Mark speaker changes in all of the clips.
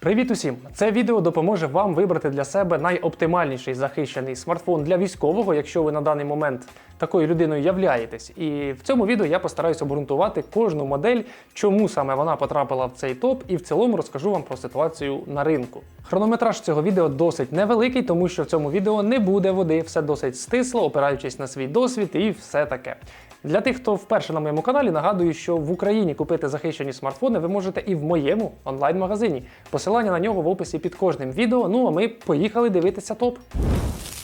Speaker 1: Привіт усім! Це відео допоможе вам вибрати для себе найоптимальніший захищений смартфон для військового, якщо ви на даний момент такою людиною являєтесь. І в цьому відео я постараюсь обґрунтувати кожну модель, чому саме вона потрапила в цей топ, і в цілому розкажу вам про ситуацію на ринку. Хронометраж цього відео досить невеликий, тому що в цьому відео не буде води, все досить стисло, опираючись на свій досвід і все таке. Для тих, хто вперше на моєму каналі, нагадую, що в Україні купити захищені смартфони ви можете і в моєму онлайн-магазині. Посилання на нього в описі під кожним відео. Ну а ми поїхали дивитися топ.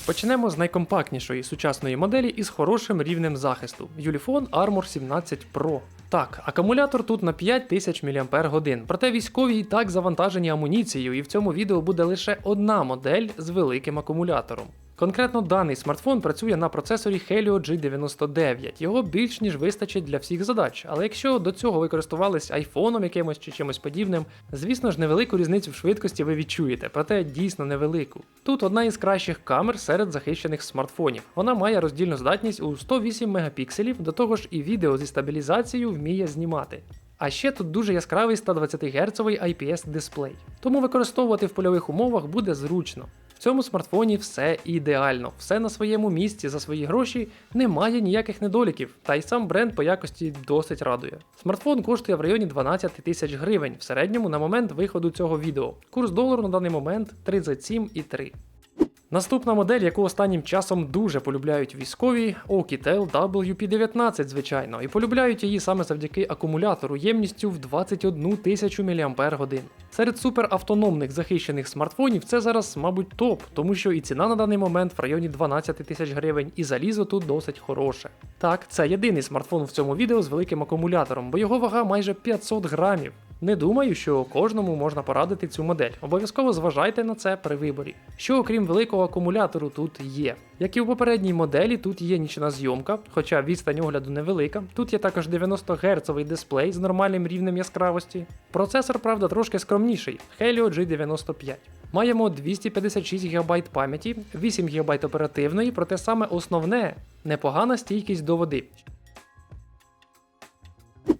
Speaker 1: Почнемо з найкомпактнішої сучасної моделі із хорошим рівнем захисту Юліфон Armor 17 Pro. Так, акумулятор тут на 5000 мАч, проте військові і так завантажені амуніцією, і в цьому відео буде лише одна модель з великим акумулятором. Конкретно даний смартфон працює на процесорі Helio G99. Його більш ніж вистачить для всіх задач. Але якщо до цього ви користувались айфоном якимось чи чимось подібним, звісно ж, невелику різницю в швидкості ви відчуєте, проте дійсно невелику. Тут одна із кращих камер серед захищених смартфонів. Вона має роздільну здатність у 108 мегапікселів, до того ж і відео зі стабілізацією вміє знімати. А ще тут дуже яскравий 120 Гц IPS дисплей, тому використовувати в польових умовах буде зручно. В цьому смартфоні все ідеально, все на своєму місці за свої гроші, немає ніяких недоліків, та й сам бренд по якості досить радує. Смартфон коштує в районі 12 тисяч гривень в середньому на момент виходу цього відео. Курс долару на даний момент 37,3. Наступна модель, яку останнім часом дуже полюбляють військові, Oukitel WP19, звичайно, і полюбляють її саме завдяки акумулятору ємністю в 21 тисячу мАч. Серед суперавтономних захищених смартфонів це зараз, мабуть, топ, тому що і ціна на даний момент в районі 12 тисяч гривень, і залізо тут досить хороше. Так, це єдиний смартфон в цьому відео з великим акумулятором, бо його вага майже 500 грамів. Не думаю, що кожному можна порадити цю модель. Обов'язково зважайте на це при виборі. Що окрім великого акумулятору тут є. Як і у попередній моделі, тут є нічна зйомка, хоча відстань огляду невелика. Тут є також 90 Гц дисплей з нормальним рівнем яскравості. Процесор, правда, трошки скромніший Helio G95. Маємо 256 ГБ пам'яті, 8 ГБ оперативної, проте саме основне непогана стійкість до води.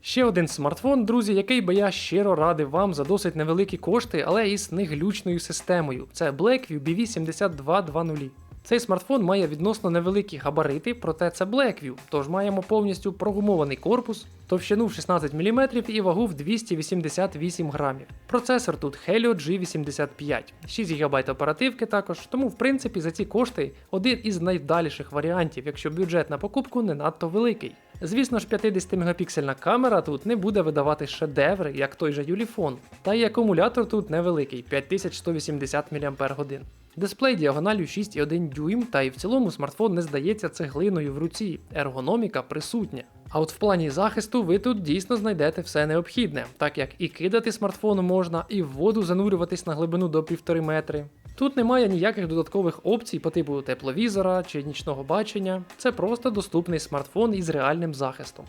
Speaker 1: Ще один смартфон, друзі, який би я щиро радив вам за досить невеликі кошти, але із неглючною системою. Це Blackview BV7220. Цей смартфон має відносно невеликі габарити, проте це Blackview, тож маємо повністю прогумований корпус, товщину в 16 мм і вагу в 288 грамів. Процесор тут Helio G85, 6 ГБ оперативки також, тому в принципі за ці кошти один із найвдаліших варіантів, якщо бюджет на покупку не надто великий. Звісно ж, 50-мегапіксельна камера тут не буде видавати шедеври, як той же Юліфон, та й акумулятор тут невеликий 5180 мАч. Дисплей діагоналю 6,1 дюйм, та й в цілому смартфон не здається цеглиною в руці, ергономіка присутня. А от в плані захисту ви тут дійсно знайдете все необхідне, так як і кидати смартфон можна, і в воду занурюватись на глибину до 1,5 метри. Тут немає ніяких додаткових опцій по типу тепловізора чи нічного бачення, це просто доступний смартфон із реальним захистом.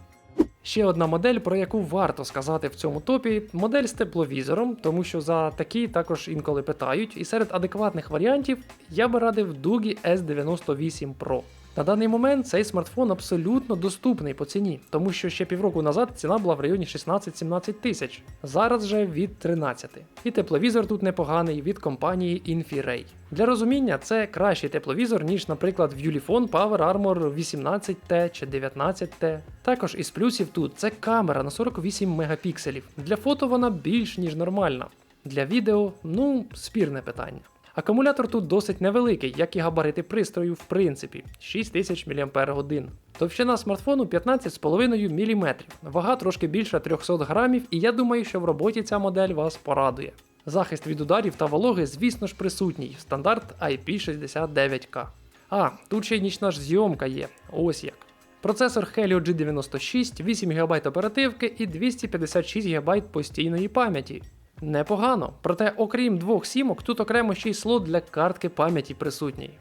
Speaker 1: Ще одна модель, про яку варто сказати в цьому топі, модель з тепловізором, тому що за такі також інколи питають, і серед адекватних варіантів я би радив Дугі S98 Pro. На даний момент цей смартфон абсолютно доступний по ціні, тому що ще півроку назад ціна була в районі 16-17 тисяч, зараз же від 13. І тепловізор тут непоганий від компанії Infiray. Для розуміння, це кращий тепловізор, ніж, наприклад, в Ulefone Power Armor 18T чи 19T. Також із плюсів тут це камера на 48 мегапікселів. Для фото вона більш ніж нормальна. Для відео, ну, спірне питання. Акумулятор тут досить невеликий, як і габарити пристрою, в принципі 6000 мАч. Товщина смартфону 15,5 мм, вага трошки більше 300 грамів, і я думаю, що в роботі ця модель вас порадує. Захист від ударів та вологи, звісно ж, присутній, стандарт IP69K. А, тут ще й нічна ж зйомка є, ось як. Процесор Helio G96, 8 ГБ оперативки і 256 ГБ постійної пам'яті. Непогано, проте окрім двох сімок, тут окремо ще й слот для картки пам'яті присутній.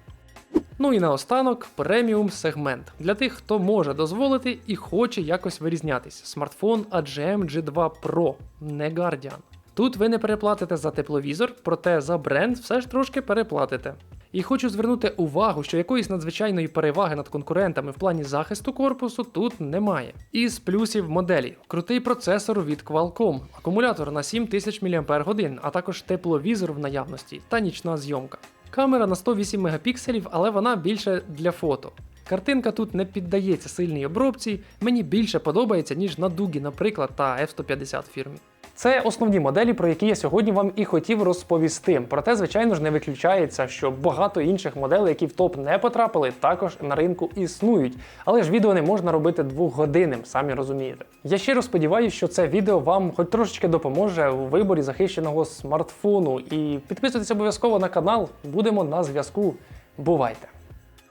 Speaker 1: Ну і наостанок преміум сегмент для тих, хто може дозволити і хоче якось вирізнятись. Смартфон AGM G2 Pro, не Guardian. Тут ви не переплатите за тепловізор, проте за бренд все ж трошки переплатите. І хочу звернути увагу, що якоїсь надзвичайної переваги над конкурентами в плані захисту корпусу тут немає. Із плюсів моделі: крутий процесор від Qualcomm, акумулятор на 7000 мАч, а також тепловізор в наявності та нічна зйомка. Камера на 108 мегапікселів, але вона більше для фото. Картинка тут не піддається сильній обробці, мені більше подобається, ніж на Дугі, наприклад, та F150 фірмі. Це основні моделі, про які я сьогодні вам і хотів розповісти. Проте, звичайно ж, не виключається, що багато інших моделей, які в топ не потрапили, також на ринку існують. Але ж відео не можна робити двохгодинним, самі розумієте. Я щиро сподіваюся, що це відео вам хоч трошечки допоможе у виборі захищеного смартфону. І підписуйтесь обов'язково на канал. Будемо на зв'язку. Бувайте!